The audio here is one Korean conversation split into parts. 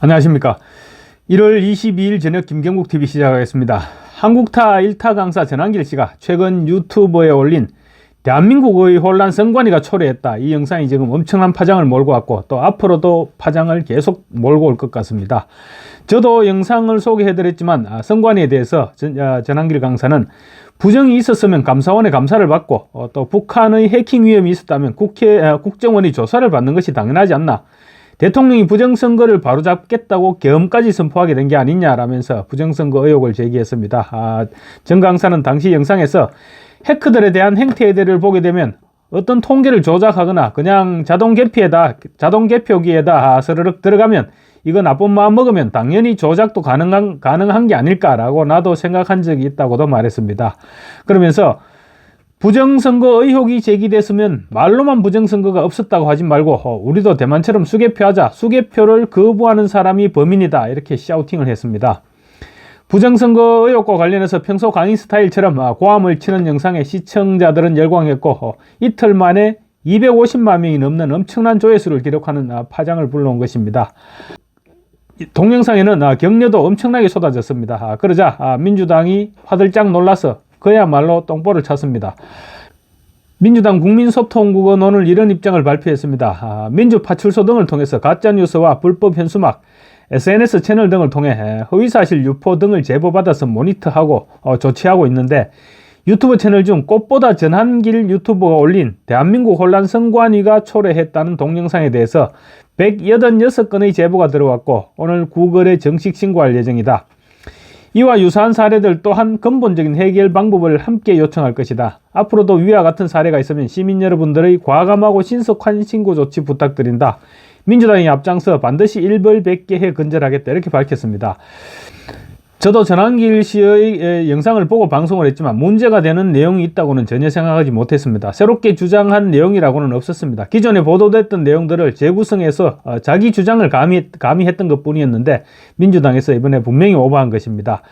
안녕하십니까. 1월 22일 저녁 김경국 TV 시작하겠습니다. 한국타 1타 강사 전한길 씨가 최근 유튜브에 올린 대한민국의 혼란 선관위가 초래했다. 이 영상이 지금 엄청난 파장을 몰고 왔고 또 앞으로도 파장을 계속 몰고 올 것 같습니다. 저도 영상을 소개해드렸지만 아, 선관위에 대해서 전, 아, 전한길 강사는 부정이 있었으면 감사원의 감사를 받고 어, 또 북한의 해킹 위험이 있었다면 국회 아, 국정원이 조사를 받는 것이 당연하지 않나. 대통령이 부정선거를 바로잡겠다고 계엄까지 선포하게 된 게 아니냐라면서 부정선거 의혹을 제기했습니다. 아, 정 강사는 당시 영상에서 해커들에 대한 대해를 보게 되면 어떤 통계를 조작하거나 그냥 자동 개표에다 자동 개표기에다 스르륵 들어가면 이거 나쁜 마음 먹으면 당연히 조작도 가능한 가능한 게 아닐까라고 나도 생각한 적이 있다고도 말했습니다. 그러면서 부정선거 의혹이 제기됐으면 말로만 부정선거가 없었다고 하지 말고 어, 우리도 대만처럼 수개표하자 수개표를 거부하는 사람이 범인이다 이렇게 샤우팅을 했습니다. 부정선거 의혹과 관련해서 평소 강의 스타일처럼 아, 고함을 치는 영상에 시청자들은 열광했고 어, 이틀 만에 250만 명이 넘는 엄청난 조회수를 기록하는 아, 파장을 불러온 것입니다. 동영상에는 아, 격려도 엄청나게 쏟아졌습니다. 그러자 민주당이 화들짝 놀라서 그야말로 똥볼을 찼습니다. 민주당 국민소통국은 오늘 이런 입장을 발표했습니다. 아, 민주파출소 등을 통해서 가짜뉴스와 불법 현수막, SNS 채널 등을 통해 허위사실 유포 등을 제보받아서 모니터하고 어, 조치하고 있는데 유튜브 채널 중 꽃보다 전한길 유튜버가 올린 대한민국 혼란 선관위가 초래했다는 동영상에 대해서 186건의 제보가 들어왔고 오늘 구글에 정식 신고할 예정이다. 이와 유사한 사례들 또한 근본적인 해결 방법을 함께 요청할 것이다. 앞으로도 위와 같은 사례가 있으면 시민 여러분들의 과감하고 신속한 신고 조치 부탁드린다. 민주당이 앞장서 반드시 일벌백계해 근절하겠다 이렇게 밝혔습니다. 저도 전환길 씨의 영상을 보고 방송을 했지만 문제가 되는 내용이 있다고는 전혀 생각하지 못했습니다. 새롭게 주장한 내용이라고는 없었습니다. 기존에 보도됐던 내용들을 재구성해서 어, 자기 주장을 감히, 감히 했던 것 뿐이었는데 민주당에서 이번에 분명히 오버한 것입니다.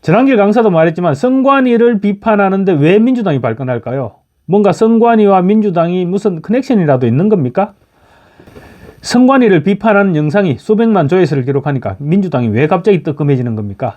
전환길 강사도 말했지만 선관위를 비판하는데 왜 민주당이 발끈할까요? 뭔가 선관위와 민주당이 무슨 커넥션이라도 있는 겁니까? 선관위를 비판하는 영상이 수백만 조회수를 기록하니까 민주당이 왜 갑자기 뜨끔해지는 겁니까?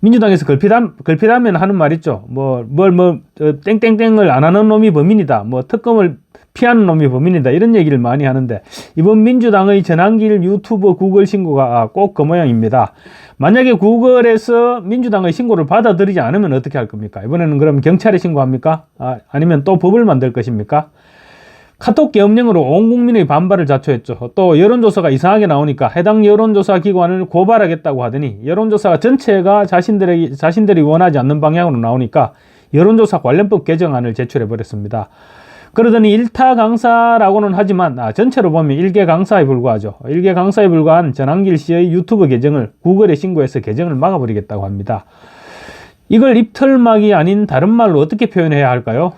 민주당에서 걸핏함, 걸핏하면 하는 말 있죠. 뭐, 뭘, 뭐, 어, 땡땡땡을 안 하는 놈이 범인이다. 뭐, 특검을 피하는 놈이 범인이다. 이런 얘기를 많이 하는데, 이번 민주당의 전환길 유튜브 구글 신고가 꼭 그 모양입니다. 만약에 구글에서 민주당의 신고를 받아들이지 않으면 어떻게 할 겁니까? 이번에는 그럼 경찰에 신고합니까? 아, 아니면 또 법을 만들 것입니까? 카톡 계엄령으로 온 국민의 반발을 자초했죠. 또 여론조사가 이상하게 나오니까 해당 여론조사 기관을 고발하겠다고 하더니 여론조사가 전체가 자신들의, 자신들이 원하지 않는 방향으로 나오니까 여론조사 관련법 개정안을 제출해 버렸습니다. 그러더니 일타 강사라고는 하지만 아, 전체로 보면 일개 강사에 불과하죠. 일개 강사에 불과한 전한길 씨의 유튜브 계정을 구글에 신고해서 계정을 막아버리겠다고 합니다. 이걸 입털막이 아닌 다른 말로 어떻게 표현해야 할까요?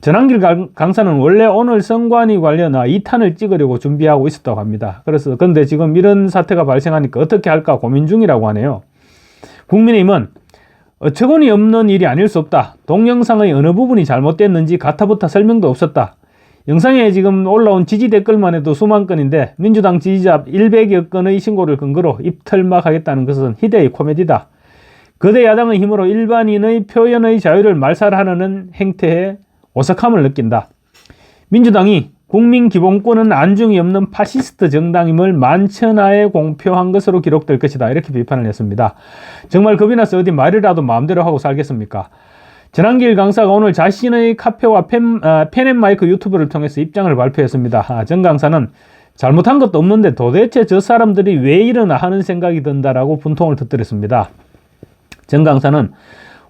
전한길 강사는 원래 오늘 선관위 관련 2탄을 찍으려고 준비하고 있었다고 합니다. 그래서 근데 지금 이런 사태가 발생하니까 어떻게 할까 고민 중이라고 하네요. 국민의힘은 어처구니 없는 일이 아닐 수 없다. 동영상의 어느 부분이 잘못됐는지 가타부타 설명도 없었다. 영상에 지금 올라온 지지 댓글만 해도 수만 건인데 민주당 지지자 100여 건의 신고를 근거로 입털막 하겠다는 것은 희대의 코미디다. 거대 야당의 힘으로 일반인의 표현의 자유를 말살하는 행태에 오석함을 느낀다. 민주당이 국민 기본권은 안중이 없는 파시스트 정당임을 만천하에 공표한 것으로 기록될 것이다. 이렇게 비판을 했습니다. 정말 겁이 나서 어디 말이라도 마음대로 하고 살겠습니까? 전한길 강사가 오늘 자신의 카페와 펜, 아, 펜앤마이크 유튜브를 통해서 입장을 발표했습니다. 아, 정 강사는 잘못한 것도 없는데 도대체 저 사람들이 왜 이러나 하는 생각이 든다라고 분통을 터뜨렸습니다. 정 강사는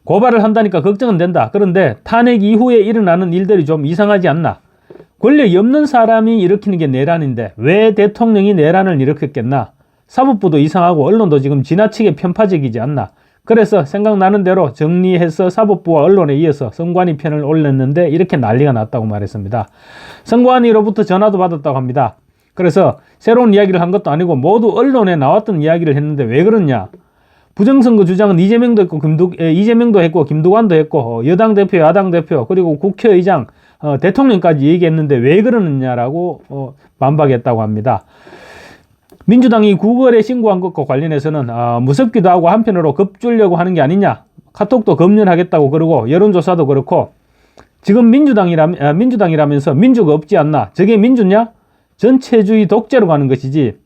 고발을 한다니까 걱정은 된다. 그런데 탄핵 이후에 일어나는 일들이 좀 이상하지 않나? 권력이 없는 사람이 일으키는 게 내란인데 왜 대통령이 내란을 일으켰겠나? 사법부도 이상하고 언론도 지금 지나치게 편파적이지 않나? 그래서 생각나는 대로 정리해서 사법부와 언론에 이어서 선관위 편을 올렸는데 이렇게 난리가 났다고 말했습니다. 선관위로부터 전화도 받았다고 합니다. 그래서 새로운 이야기를 한 것도 아니고 모두 언론에 나왔던 이야기를 했는데 왜 그러냐? 부정선거 주장은 이재명도 했고 김두, 에, 이재명도 했고 김두관도 했고 어, 여당 대표, 야당 대표 그리고 국회의장, 어, 대통령까지 얘기했는데 왜 그러느냐라고 어, 반박했다고 합니다. 민주당이 구글에 신고한 것과 관련해서는 아, 무섭기도 하고 한편으로 겁주려고 하는 게 아니냐. 카톡도 검열하겠다고 그러고 여론조사도 그렇고 지금 민주당이라, 아, 민주당이라면서 민주가 없지 않나. 저게 민주냐? 전체주의 독재로 가는 것이지.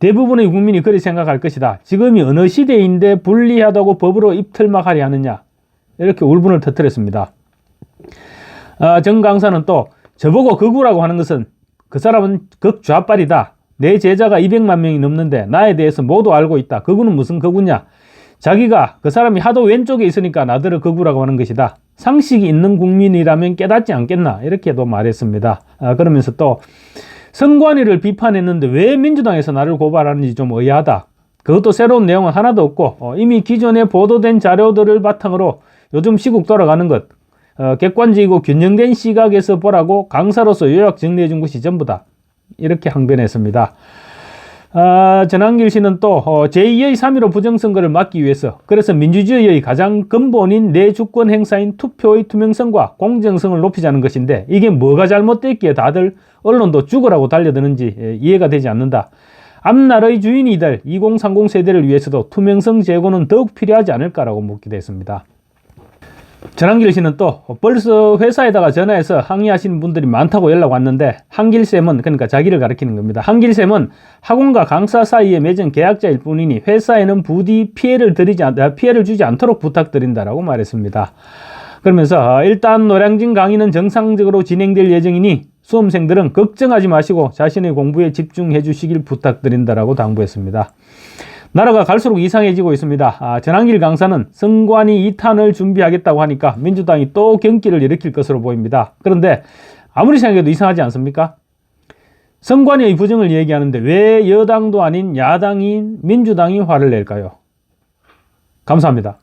대부분의 국민이 그리 생각할 것이다. 지금이 어느 시대인데 불리하다고 법으로 입틀막 하려 하느냐. 이렇게 울분을 터뜨렸습니다. 아, 정 강사는 또 저보고 극우라고 하는 것은 그 사람은 극좌빨이다. 내 제자가 200만 명이 넘는데 나에 대해서 모두 알고 있다. 극우는 무슨 극우냐? 자기가 그 사람이 하도 왼쪽에 있으니까 나들을 극우라고 하는 것이다. 상식이 있는 국민이라면 깨닫지 않겠나 이렇게도 말했습니다. 아, 그러면서 또 선관위를 비판했는데 왜 민주당에서 나를 고발하는지 좀 의아하다. 그것도 새로운 내용은 하나도 없고 어, 이미 기존에 보도된 자료들을 바탕으로 요즘 시국 돌아가는 것 어, 객관적이고 균형된 시각에서 보라고 강사로서 요약 정리해 준 것이 전부다. 이렇게 항변했습니다. 아, 전한길 씨는 또 어, 제2의 3.15 부정선거를 막기 위해서 그래서 민주주의의 가장 근본인 내 주권 행사인 투표의 투명성과 공정성을 높이자는 것인데 이게 뭐가 잘못됐기에 다들 언론도 죽으라고 달려드는지 예, 이해가 되지 않는다. 앞날의 주인이들 2030 세대를 위해서도 투명성 제고는 더욱 필요하지 않을까라고 묻기도 했습니다. 전한길 씨는 또 벌써 회사에다가 전화해서 항의하시는 분들이 많다고 연락 왔는데 한길 쌤은 그러니까 자기를 가리키는 겁니다. 한길 쌤은 학원과 강사 사이에 맺은 계약자일 뿐이니 회사에는 부디 피해를 드리지 않, 아, 피해를 주지 않도록 부탁드린다라고 말했습니다. 그러면서 어, 일단 노량진 강의는 정상적으로 진행될 예정이니 수험생들은 걱정하지 마시고 자신의 공부에 집중해 주시길 부탁드린다라고 당부했습니다. 나라가 갈수록 이상해지고 있습니다. 아, 전한길 강사는 선관위 2탄을 준비하겠다고 하니까 민주당이 또 경기를 일으킬 것으로 보입니다. 그런데 아무리 생각해도 이상하지 않습니까? 선관위의 부정을 얘기하는데 왜 여당도 아닌 야당인 민주당이 화를 낼까요? 감사합니다.